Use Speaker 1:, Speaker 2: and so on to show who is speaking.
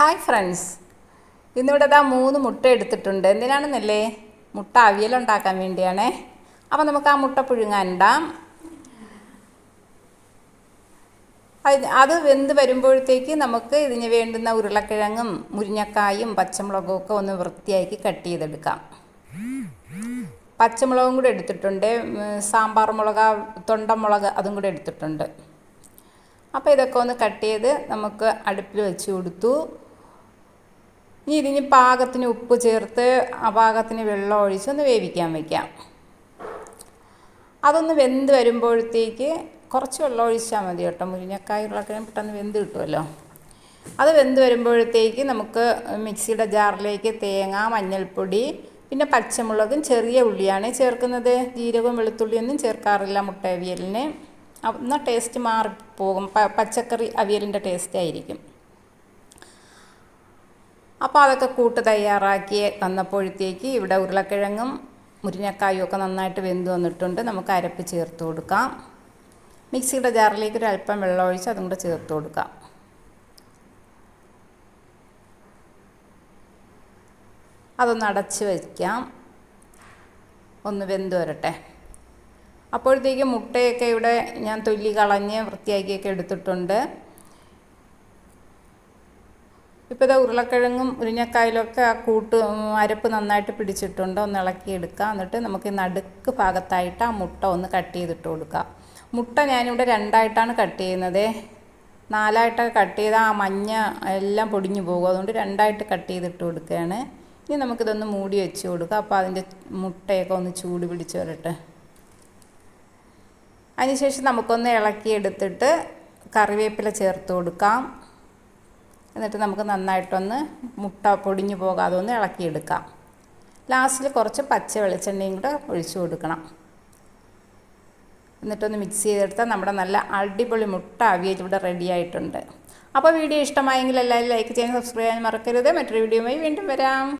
Speaker 1: Hi friends ഇന്നിവിടെ ഇതാ മൂന്ന് മുട്ട എടുത്തിട്ടുണ്ട്. എന്തിനാണെന്നല്ലേ? മുട്ട അവിയലുണ്ടാക്കാൻ വേണ്ടിയാണേ. അപ്പോൾ നമുക്ക് ആ മുട്ട പുഴുങ്ങാനിടാം അത് വെന്ത് വരുമ്പോഴത്തേക്ക് നമുക്ക് ഇതിന് വേണ്ടുന്ന ഉരുളക്കിഴങ്ങും മുരിങ്ങക്കായും പച്ചമുളകും ഒക്കെ ഒന്ന് വൃത്തിയാക്കി കട്ട് ചെയ്തെടുക്കാം. പച്ചമുളകും കൂടെ എടുത്തിട്ടുണ്ട്. സാമ്പാർ മുളക് തൊണ്ടമുളക് അതും കൂടെ എടുത്തിട്ടുണ്ട്. അപ്പോൾ ഇതൊക്കെ ഒന്ന് കട്ട് ചെയ്ത് നമുക്ക് അടുപ്പിൽ വെച്ച് കൊടുത്തു. ഇനി ഇതിന് പാകത്തിന് ഉപ്പ് ചേർത്ത് ആ പാകത്തിന് വെള്ളം ഒഴിച്ച് ഒന്ന് വേവിക്കാൻ വയ്ക്കാം അതൊന്ന് വെന്ത് വരുമ്പോഴത്തേക്ക് കുറച്ച് വെള്ളം ഒഴിച്ചാൽ മതി കേട്ടോ. മുരിങ്ങക്കായ ഉരുളക്കിഴങ്ങ് പെട്ടെന്ന് വെന്ത് കിട്ടുമല്ലോ. അത് വെന്ത് വരുമ്പോഴത്തേക്ക് നമുക്ക് മിക്സിയുടെ ജാറിലേക്ക് തേങ്ങ മഞ്ഞൾപ്പൊടി പിന്നെ പച്ചമുളകും ചെറിയ ഉള്ളിയാണ്. ചേർക്കുന്നത് ജീരകവും വെളുത്തുള്ളിയൊന്നും ചേർക്കാറില്ല മുട്ട അവിയലിന്. എന്നാൽ ടേസ്റ്റ് മാറിപ്പോകും. പച്ചക്കറി അവിയലിന്റെ ടേസ്റ്റ് ആയിരിക്കും. അപ്പോൾ അതൊക്കെ കൂട്ട് തയ്യാറാക്കി വന്നപ്പോഴത്തേക്ക് ഇവിടെ ഉരുളക്കിഴങ്ങും മുരിങ്ങക്കായും ഒക്കെ നന്നായിട്ട് വെന്ത് വന്നിട്ടുണ്ട്. നമുക്ക് അരപ്പ് ചേർത്ത് കൊടുക്കാം. മിക്സിയുടെ ജാറിലേക്ക് ഒരു അല്പം വെള്ളം ഒഴിച്ച് അതും കൂടെ ചേർത്ത് കൊടുക്കാം. അതൊന്ന് അടച്ച് വയ്ക്കാം ഒന്ന് വെന്ത് വരട്ടെ. അപ്പോഴത്തേക്ക് മുട്ടയൊക്കെ ഇവിടെ ഞാൻ തൊല്ലി കളഞ്ഞ് വൃത്തിയാക്കിയൊക്കെ എടുത്തിട്ടുണ്ട്. ഇപ്പോൾ ഇതാ ഉരുളക്കിഴങ്ങും മുരിങ്ങക്കായലൊക്കെ ആ കൂട്ട് അരപ്പ് നന്നായിട്ട് പിടിച്ചിട്ടുണ്ട്. ഒന്ന് ഇളക്കി ഇളക്കിയെടുക്കുക എന്നിട്ട് നമുക്ക് നടുക്ക് ഭാഗത്തായിട്ട് ആ മുട്ട ഒന്ന് കട്ട് ചെയ്തിട്ട് കൊടുക്കുക മുട്ട ഞാനിവിടെ രണ്ടായിട്ടാണ് കട്ട് ചെയ്യുന്നത്. നാലായിട്ടൊക്കെ കട്ട് ചെയ്താൽ ആ മഞ്ഞ എല്ലാം പൊടിഞ്ഞു പോകും. അതുകൊണ്ട് രണ്ടായിട്ട് കട്ട് ചെയ്തിട്ട് കൊടുക്കുകയാണ്. ഇനി നമുക്കിതൊന്ന് മൂടി വെച്ച് കൊടുക്കുക അപ്പോൾ അതിന്റെ മുട്ടയൊക്കെ ഒന്ന് ചൂട് പിടിച്ച് വരട്ടെ. അതിനുശേഷം നമുക്കൊന്ന് ഇളക്കിയെടുത്തിട്ട് കറിവേപ്പില ചേർത്ത് കൊടുക്കാം. എന്നിട്ട് നമുക്ക് നന്നായിട്ടൊന്ന് മുട്ട പൊടിഞ്ഞു പോകാതെ ഒന്ന് ഇളക്കിയെടുക്കാം. ലാസ്റ്റിൽ കുറച്ച് പച്ച വെളിച്ചെണ്ണയും കൂടെ ഒഴിച്ചു കൊടുക്കണം. എന്നിട്ടൊന്ന് മിക്സ് ചെയ്തെടുത്താൽ നമ്മുടെ നല്ല അടിപൊളി മുട്ട അവിയൽ ഇവിടെ റെഡിയായിട്ടുണ്ട് അപ്പോൾ വീഡിയോ ഇഷ്ടമായെങ്കിൽ എല്ലാവരും ലൈക്ക് ചെയ്യാൻ സബ്സ്ക്രൈബ് ചെയ്യാൻ മറക്കരുത്. മറ്റൊരു വീഡിയോയുമായി വീണ്ടും വരാം.